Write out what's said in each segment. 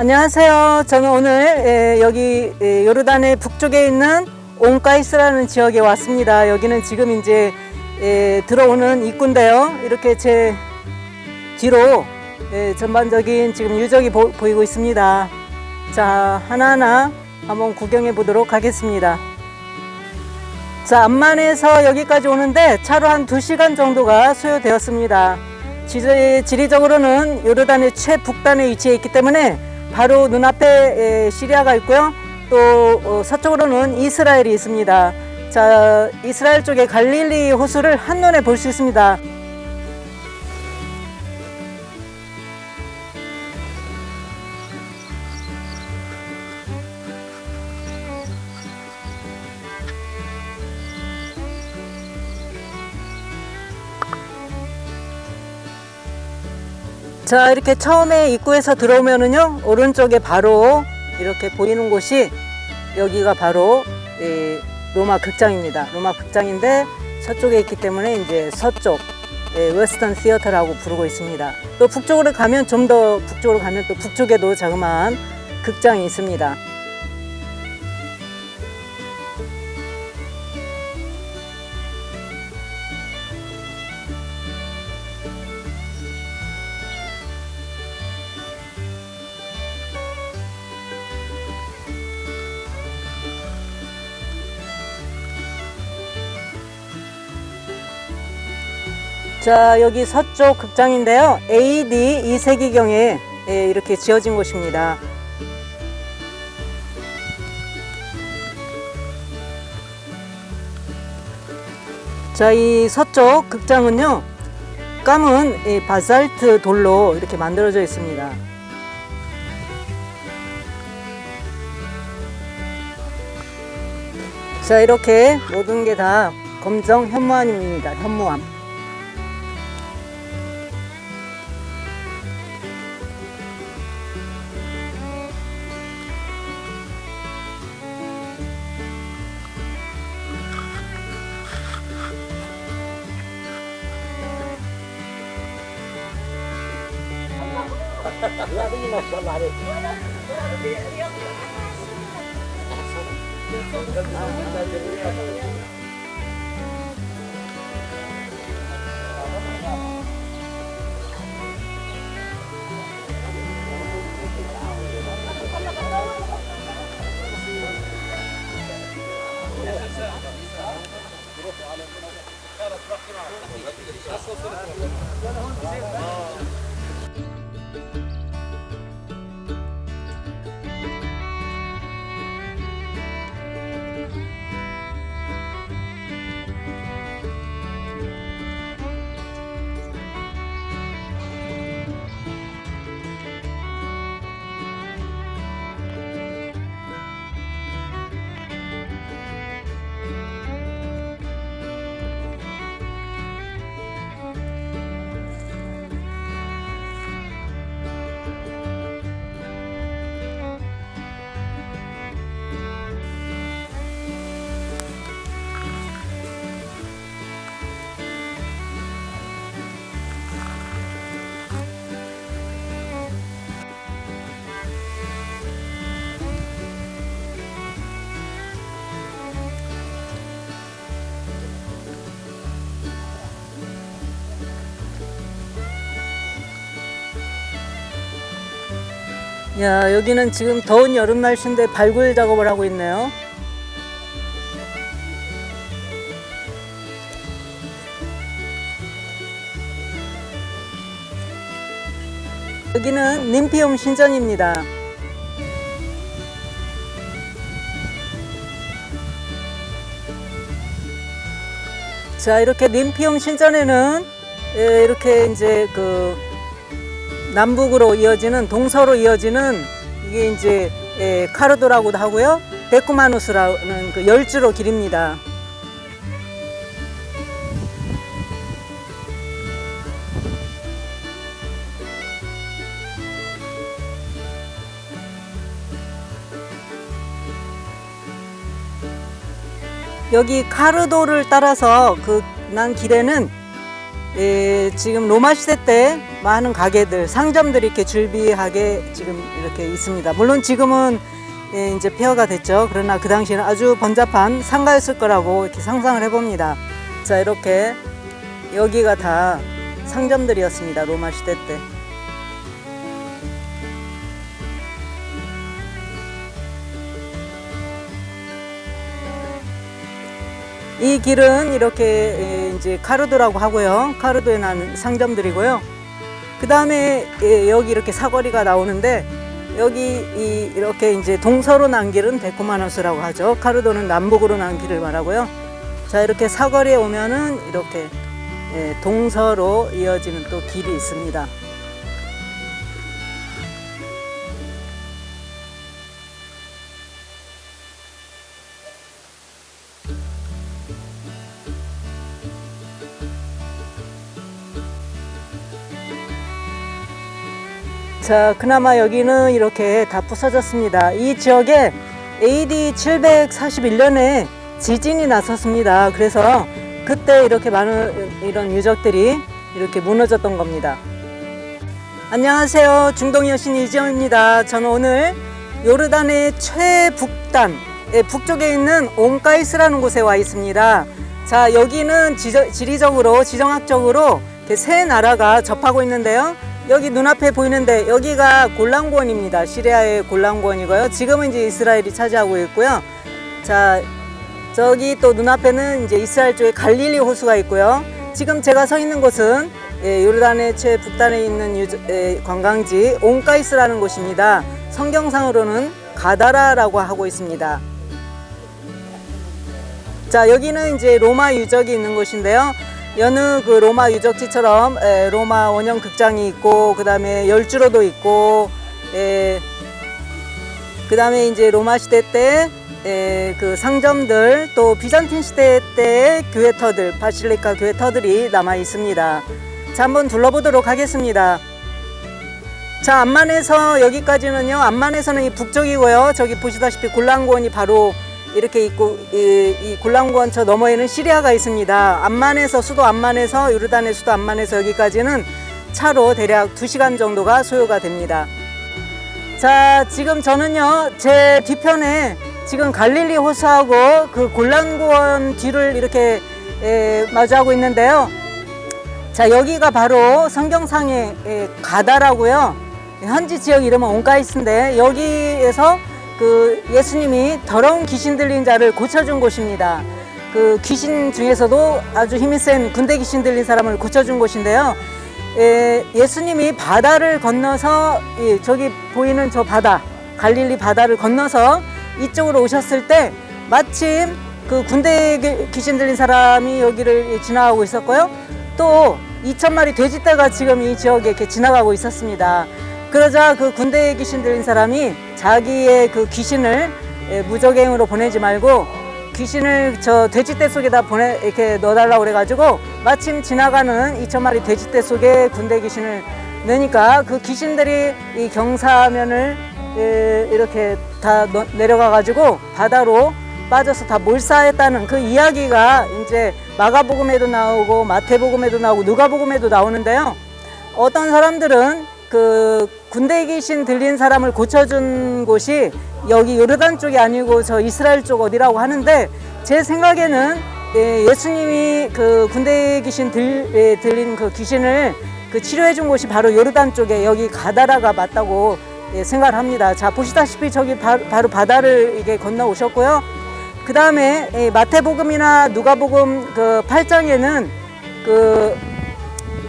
안녕하세요. 저는 오늘 에, 여기 에, 요르단의 북쪽에 있는 온가이스라는 지역에 왔습니다. 여기는 지금 이제 에, 들어오는 입구인데요. 이렇게 제 뒤로 에, 전반적인 지금 유적이 보, 보이고 있습니다. 자, 하나하나 한번 구경해 보도록 하겠습니다. 자, 암만에서 여기까지 오는데 차로 한 2시간 정도가 소요되었습니다. 지리, 지리적으로는 요르단의 최북단에 위치해 있기 때문에 바로 눈앞에 에, 시리아가 있고요. 또 어, 서쪽으로는 이스라엘이 있습니다. 자, 이스라엘 쪽에 갈릴리 호수를 한눈에 볼 수 있습니다. 자 이렇게 처음에 입구에서 들어오면은요 오른쪽에 바로 이렇게 보이는 곳이 여기가 바로 이 로마 극장입니다. 로마 극장인데 서쪽에 있기 때문에 이제 서쪽 예, 웨스턴 시어터라고 부르고 있습니다. 또 북쪽으로 가면 좀 더 북쪽으로 가면 또 북쪽에도 자그마한 극장이 있습니다 자 여기 서쪽 극장인데요. AD 2세기경에 예, 이렇게 지어진 곳입니다. 자 이 서쪽 극장은요 이 바살트 돌로 이렇게 만들어져 있습니다. 자 이렇게 모든 게 다 검정 현무암입니다. 현무암 Thank you. 야 여기는 지금 더운 여름 날씨인데 발굴 작업을 하고 있네요. 여기는 님피움 신전입니다. 자 이렇게 님피움 신전에는 예, 이렇게 이제 그 남북으로 이어지는 동서로 이어지는 이게 이제 예, 카르도라고도 하고요. 베쿠마누스라는 그 열주로 길입니다. 여기 카르도를 따라서 그 난 길에는 예, 지금 로마 시대 때 많은 가게들, 상점들이 이렇게 줄비하게 지금 이렇게 있습니다. 물론 지금은 예, 이제 폐허가 됐죠. 그러나 그 당시에는 아주 번잡한 상가였을 거라고 이렇게 상상을 해봅니다. 자, 이렇게 여기가 다 상점들이었습니다. 로마 시대 때. 이 길은 이렇게 예, 이제 카르도라고 하고요. 카르도에 난 상점들이고요. 그 다음에 여기 이렇게 사거리가 나오는데 여기 이 이렇게 이제 동서로 난 길은 데코마노스라고 하죠. 카르도는 남북으로 난 길을 말하고요. 자 이렇게 사거리에 오면은 이렇게 예, 동서로 이어지는 또 길이 있습니다. 자, 그나마 여기는 이렇게 다 부서졌습니다. 이 지역에 AD 741년에 지진이 났었습니다. 그래서 그때 이렇게 많은 이런 유적들이 이렇게 무너졌던 겁니다. 안녕하세요. 중동 여신 이지영입니다. 저는 오늘 요르단의 최북단, 예, 북쪽에 있는 온가이스라는 곳에 와 있습니다. 자, 여기는 지리적으로, 지정학적으로 세 나라가 접하고 있는데요. 여기 눈앞에 보이는데 여기가 골란권입니다. 시리아의 골란권이고요. 지금은 이제 이스라엘이 차지하고 있고요. 자, 저기 또 눈앞에는 이제 이스라엘 쪽에 갈릴리 호수가 있고요. 지금 제가 서 있는 곳은 예, 요르단의 최북단에 있는 유저, 예, 관광지 온가이스라는 곳입니다. 성경상으로는 가다라라고 하고 있습니다. 자, 여기는 이제 로마 유적이 있는 곳인데요. 여느 그 로마 유적지처럼 에, 로마 원형 극장이 있고 그다음에 열주로도 있고 에, 그다음에 이제 로마 시대 때 에, 그 상점들 또 비잔틴 시대 때 교회터들 바실리카 교회터들이 남아 있습니다. 자 한번 둘러보도록 하겠습니다. 자 암만에서 여기까지는요 암만에서는 이 북쪽이고요 저기 보시다시피 골란고원이 바로 이렇게 있고 이, 이 골란고원 저 너머에는 시리아가 있습니다. 암만에서 수도 암만에서 요르단의 수도 암만에서 여기까지는 차로 대략 2시간 정도가 소요가 됩니다. 자, 지금 저는요. 제 뒤편에 지금 갈릴리 호수하고 그 골란고원 뒤를 이렇게 에, 마주하고 있는데요. 자, 여기가 바로 성경상의 에, 가다라고요. 현지 지역 이름은 온가이스인데 여기에서 그 예수님이 더러운 귀신 들린 자를 고쳐준 곳입니다. 그 귀신 중에서도 아주 힘이 센 군대 귀신 들린 사람을 고쳐준 곳인데요. 예, 예수님이 바다를 건너서 예, 저기 보이는 저 바다 갈릴리 바다를 건너서 이쪽으로 오셨을 때 마침 그 군대 귀- 귀신 들린 사람이 여기를 지나가고 있었고요. 또 2천 마리 돼지떼가 지금 이 지역에 이렇게 지나가고 있었습니다. 그러자 그 군대에 귀신 들린 사람이 자기의 그 귀신을 예, 무적행으로 보내지 말고 귀신을 저 돼지떼 속에다 보내 이렇게 넣어달라고 그래가지고 마침 지나가는 2천 마리 돼지떼 속에 군대 귀신을 넣으니까 그 귀신들이 이 경사면을 예, 이렇게 다 넣- 내려가가지고 바다로 빠져서 다 몰사했다는 그 이야기가 이제 마가복음에도 나오고 마태복음에도 나오고 누가복음에도 나오는데요. 어떤 사람들은 그 군대 귀신 들린 사람을 고쳐준 곳이 여기 요르단 쪽이 아니고 저 이스라엘 쪽 어디라고 하는데 제 생각에는 예, 예수님이 그 군대 귀신 들, 예, 들린 그 귀신을 그 치료해 준 곳이 바로 요르단 쪽에 여기 가다라가 맞다고 예, 생각을 합니다. 자 보시다시피 저기 바, 로 바다를 이게 건너 오셨고요. 그 다음에 마태복음이나 누가복음 그 8장에는 그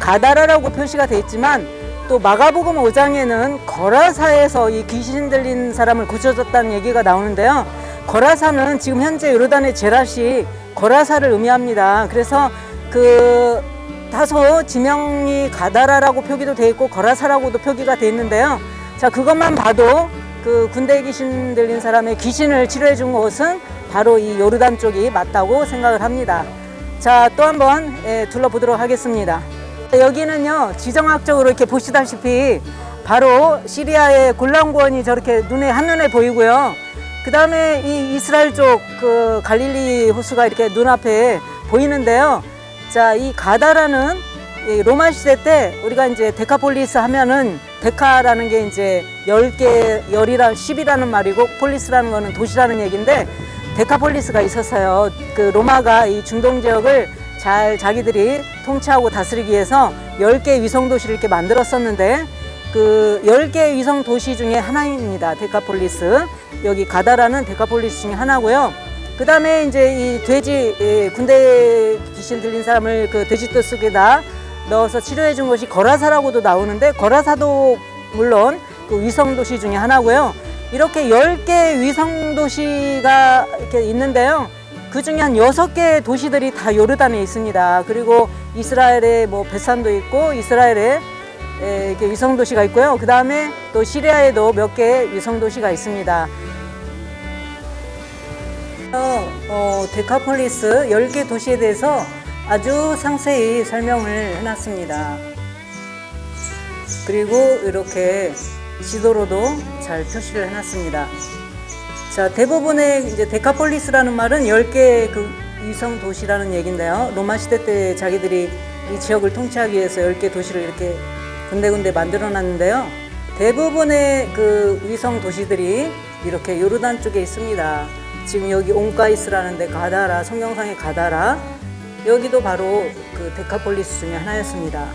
가다라라고 표시가 돼 있지만 또 마가복음 5장에는 거라사에서 이 귀신 들린 사람을 고쳐줬다는 얘기가 나오는데요. 거라사는 지금 현재 요르단의 제라시 거라사를 의미합니다. 그래서 그 다소 지명이 가다라라고 표기도 돼 있고 거라사라고도 표기가 돼 있는데요. 자 그것만 봐도 그 군대 귀신 들린 사람의 귀신을 치료해 준 곳은 바로 이 요르단 쪽이 맞다고 생각을 합니다. 자 또 한번 예, 둘러보도록 하겠습니다. 여기는요 지정학적으로 이렇게 보시다시피 바로 시리아의 골란고원이 저렇게 눈에 한눈에 보이고요. 그 다음에 이 이스라엘 쪽 그 갈릴리 호수가 이렇게 눈앞에 보이는데요. 자, 이 가다라는 이 로마 시대 때 우리가 이제 데카폴리스 하면은 데카라는 게 이제 열개 열이라 10이라는 말이고 폴리스라는 거는 도시라는 얘기인데 데카폴리스가 있었어요. 그 로마가 이 중동 지역을 잘 자기들이 통치하고 다스리기 위해서 10개 위성 도시를 이렇게 만들었었는데 그 10개 위성 도시 중에 하나입니다. 데카폴리스. 여기 가다라는 데카폴리스 중에 하나고요. 그 다음에 이제 이 돼지, 예, 군대 귀신 들린 사람을 그 돼지떼 속에다 넣어서 치료해 준 것이 거라사라고도 나오는데 거라사도 물론 그 위성 도시 중에 하나고요. 이렇게 10개 위성 도시가 이렇게 있는데요. 그 중에 한 여섯 개 도시들이 다 요르단에 있습니다. 그리고 이스라엘에 뭐 베산도 있고 이스라엘에 에, 이렇게 위성 도시가 있고요. 그 다음에 또 시리아에도 몇개 위성 도시가 있습니다. 어, 어, 데카폴리스 10개 도시에 대해서 아주 상세히 설명을 해놨습니다. 그리고 이렇게 지도로도 잘 표시를 해놨습니다. 자, 대부분의 이제 데카폴리스라는 말은 10개 그 위성 도시라는 얘기인데요. 로마 시대 때 자기들이 이 지역을 통치하기 위해서 10개 도시를 이렇게 군데군데 만들어 놨는데요. 대부분의 그 위성 도시들이 이렇게 요르단 쪽에 있습니다. 지금 여기 온가이스라는 데 가다라, 성경상의 가다라, 여기도 바로 그 데카폴리스 중에 하나였습니다.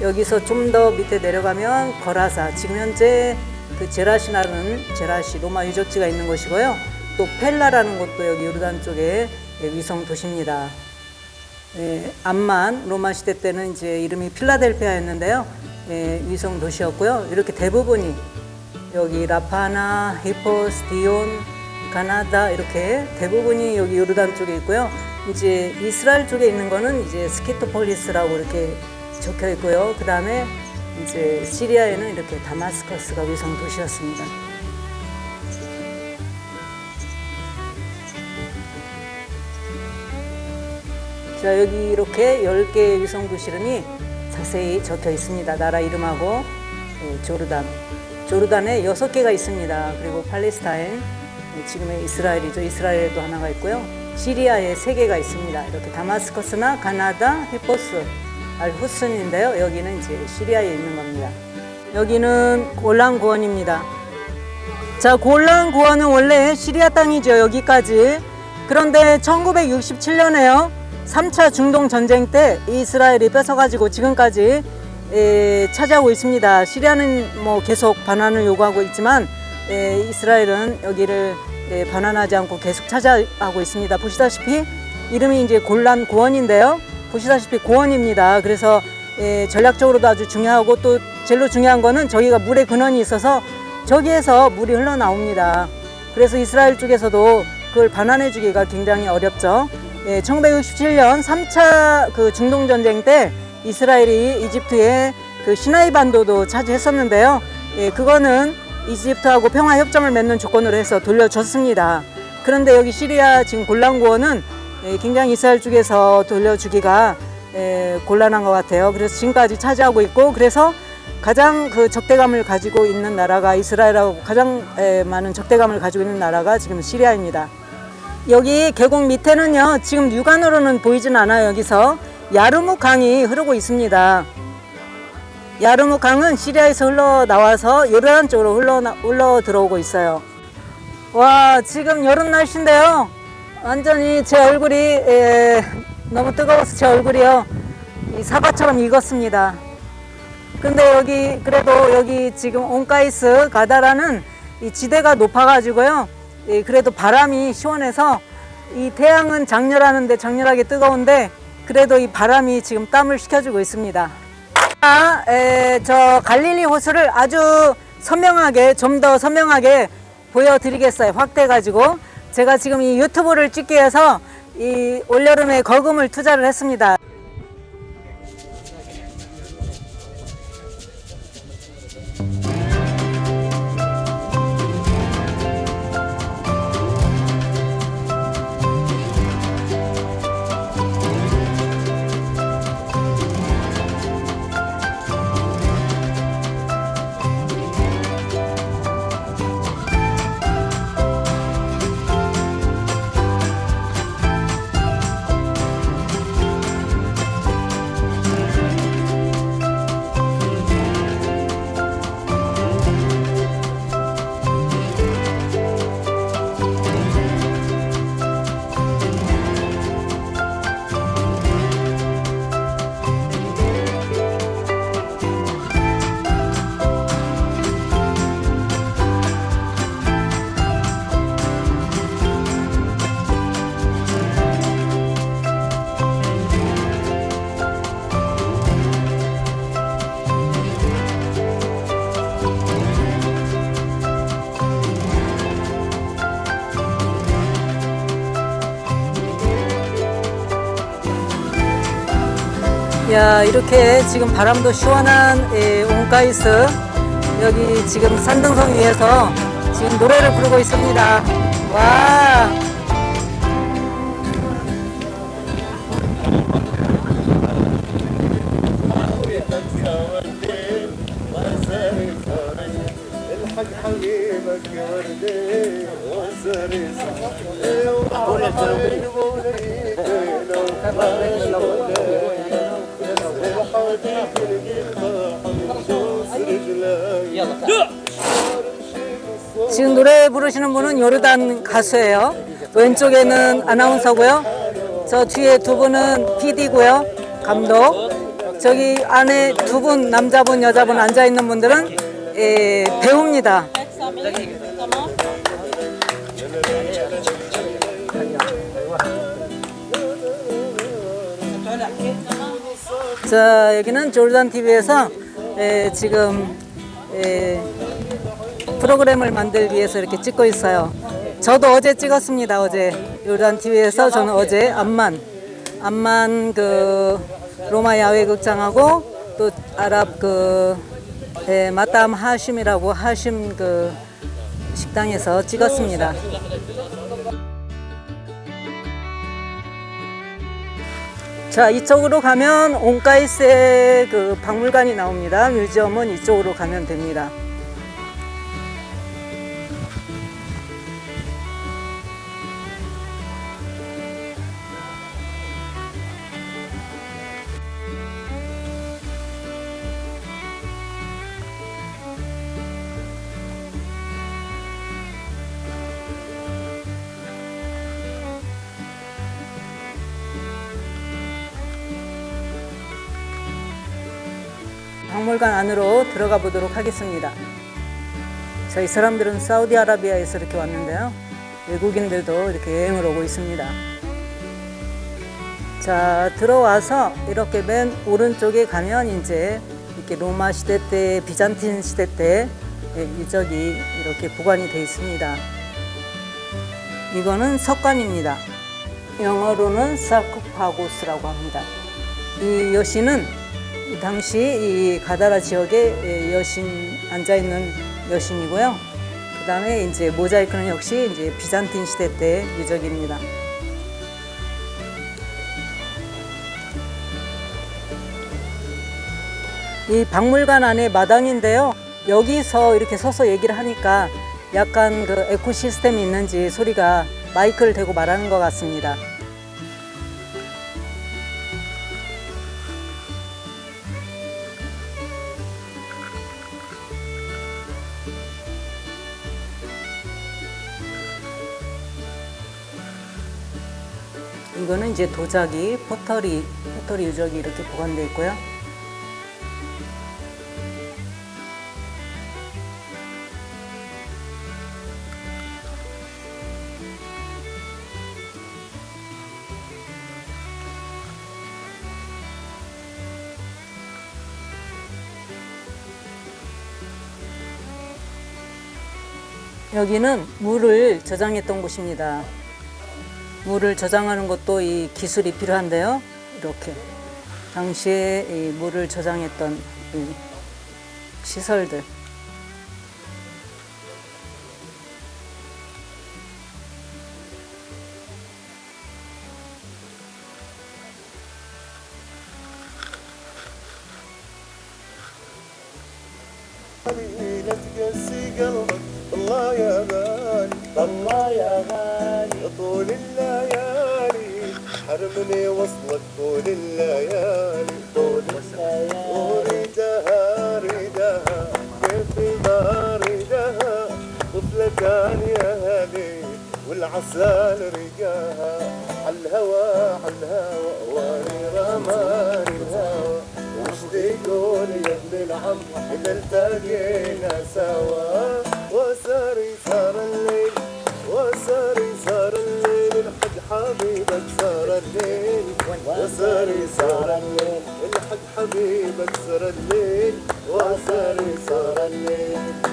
여기서 좀 더 밑에 내려가면 거라사, 지금 현재 그 제라시나는 제라시 로마 유적지가 있는 곳이고요. 또 펠라라는 곳도 여기 요르단 쪽에 위성 도시입니다. 예, 암만 로마 시대 때는 이제 이름이 필라델피아였는데요. 예, 위성 도시였고요. 이렇게 대부분이 여기 라파나, 히포스, 디온, 가나다 이렇게 대부분이 여기 요르단 쪽에 있고요. 이제 이스라엘 쪽에 있는 거는 이제 스키토폴리스라고 이렇게 적혀 있고요. 그 다음에 이제 시리아에는 이렇게 다마스커스가 위성 도시였습니다. 자 여기 이렇게 10개의 위성 도시 이름이 자세히 적혀 있습니다. 나라 이름하고 예, 조르단. 조르단에 6개가 있습니다. 그리고 팔레스타인, 예, 지금의 이스라엘이죠. 이스라엘에도 하나가 있고요. 시리아에 3개가 있습니다. 이렇게 다마스커스나 가나다, 히포스, 알 후슨인데요. 여기는 이제 시리아에 있는 겁니다. 여기는 골란 구원입니다. 자, 골란 구원은 원래 시리아 땅이죠. 여기까지. 그런데 1967년에요. 3차 중동 전쟁 때 이스라엘이 뺏어가지고 지금까지 에, 차지하고 있습니다. 시리아는 뭐 계속 반환을 요구하고 있지만 에, 이스라엘은 여기를 에, 반환하지 않고 계속 차지하고 있습니다. 보시다시피 이름이 이제 골란 고원인데요. 보시다시피 고원입니다. 그래서 에, 전략적으로도 아주 중요하고 또 제일로 중요한 거는 저기가 물의 근원이 있어서 저기에서 물이 흘러나옵니다. 그래서 이스라엘 쪽에서도 그걸 반환해 주기가 굉장히 어렵죠. 예, 1967년 3차 그 중동 전쟁 때 이스라엘이 이집트의 그 시나이 반도도 차지했었는데요. 예, 그거는 이집트하고 평화 협정을 맺는 조건으로 해서 돌려줬습니다. 그런데 여기 시리아 지금 골란 구원은 예, 굉장히 이스라엘 쪽에서 돌려주기가 예, 곤란한 것 같아요. 그래서 지금까지 차지하고 있고 그래서 가장 그 적대감을 가지고 있는 나라가 이스라엘하고 가장 에, 많은 적대감을 가지고 있는 나라가 지금 시리아입니다. 여기 계곡 밑에는요, 지금 육안으로는 보이진 않아요, 여기서. 야르무 강이 흐르고 있습니다. 야르무 강은 시리아에서 흘러나와서 요르단 쪽으로 흘러, 흘러 들어오고 있어요. 와, 지금 여름 날씨인데요. 완전히 제 얼굴이, 에, 너무 뜨거워서 제 얼굴이요. 이 사과처럼 익었습니다. 근데 여기, 그래도 여기 지금 온가이스 가다라는 이 지대가 높아가지고요. 예, 그래도 바람이 시원해서 이 태양은 장렬하는데 장렬하게 뜨거운데 그래도 이 바람이 지금 땀을 식혀주고 있습니다. 아, 에, 저 갈릴리 호수를 아주 선명하게 좀 더 선명하게 보여드리겠어요. 확대가지고 제가 지금 이 유튜브를 찍기 위해서 이 올여름에 거금을 투자를 했습니다. 야 이렇게 지금 바람도 시원한 에, 온가이스 여기 지금 산등성 위에서 지금 노래를 부르고 있습니다. 와. 지금 노래 부르시는 분은 요르단 가수예요. 왼쪽에는 아나운서고요. 저 뒤에 두 분은 PD고요. 감독. 저기 안에 두 분 남자분 여자분 앉아 있는 분들은 예, 배우입니다. 자 여기는 졸단 TV에서 지금 에, 프로그램을 만들기 위해서 이렇게 찍고 있어요. 저도 어제 찍었습니다. 어제 요르단 TV에서 저는 어제 암만 암만 그 로마 야외 극장하고 또 아랍 그 에, 마담 하심이라고 하심 그 식당에서 찍었습니다. 자 이쪽으로 가면 온가이스의 그 박물관이 나옵니다. 뮤지엄은 이쪽으로 가면 됩니다. 박물관 안으로 들어가 보도록 하겠습니다. 저희 사람들은 사우디아라비아에서 이렇게 왔는데요. 외국인들도 이렇게 여행을 오고 있습니다. 자, 들어와서 이렇게 맨 오른쪽에 가면 이제 이렇게 로마 시대 때, 비잔틴 시대 때 예, 유적이 이렇게 보관이 되어 있습니다. 이거는 석관입니다. 영어로는 사쿠파고스라고 합니다. 이 여신은 이 당시 이 가다라 지역에 여신 앉아 있는 여신이고요. 그 다음에 이제 모자이크는 역시 이제 비잔틴 시대 때 유적입니다. 이 박물관 안에 마당인데요. 여기서 이렇게 서서 얘기를 하니까 약간 그 에코시스템이 있는지 소리가 마이크를 대고 말하는 것 같습니다. 이제 도자기, 포터리, 포터리 유적이 이렇게 보관되어 있고요. 여기는 물을 저장했던 곳입니다. 물을 저장하는 것도 이 기술이 필요한데요. 이렇게 당시에 이 물을 저장했던 이 시설들. حرمني وصلك طول الليالي طول الليالي وريدها ريدها كيف ما ريدها طفلة كان يا هالي والعسل رقاها عالهوى عالهوى واري رماني الهوى. وش تقول يا ابن العم إذا التقينا سوا؟ وساري صار الليل. الحق حبيبك صار الليل وساري صار الليل.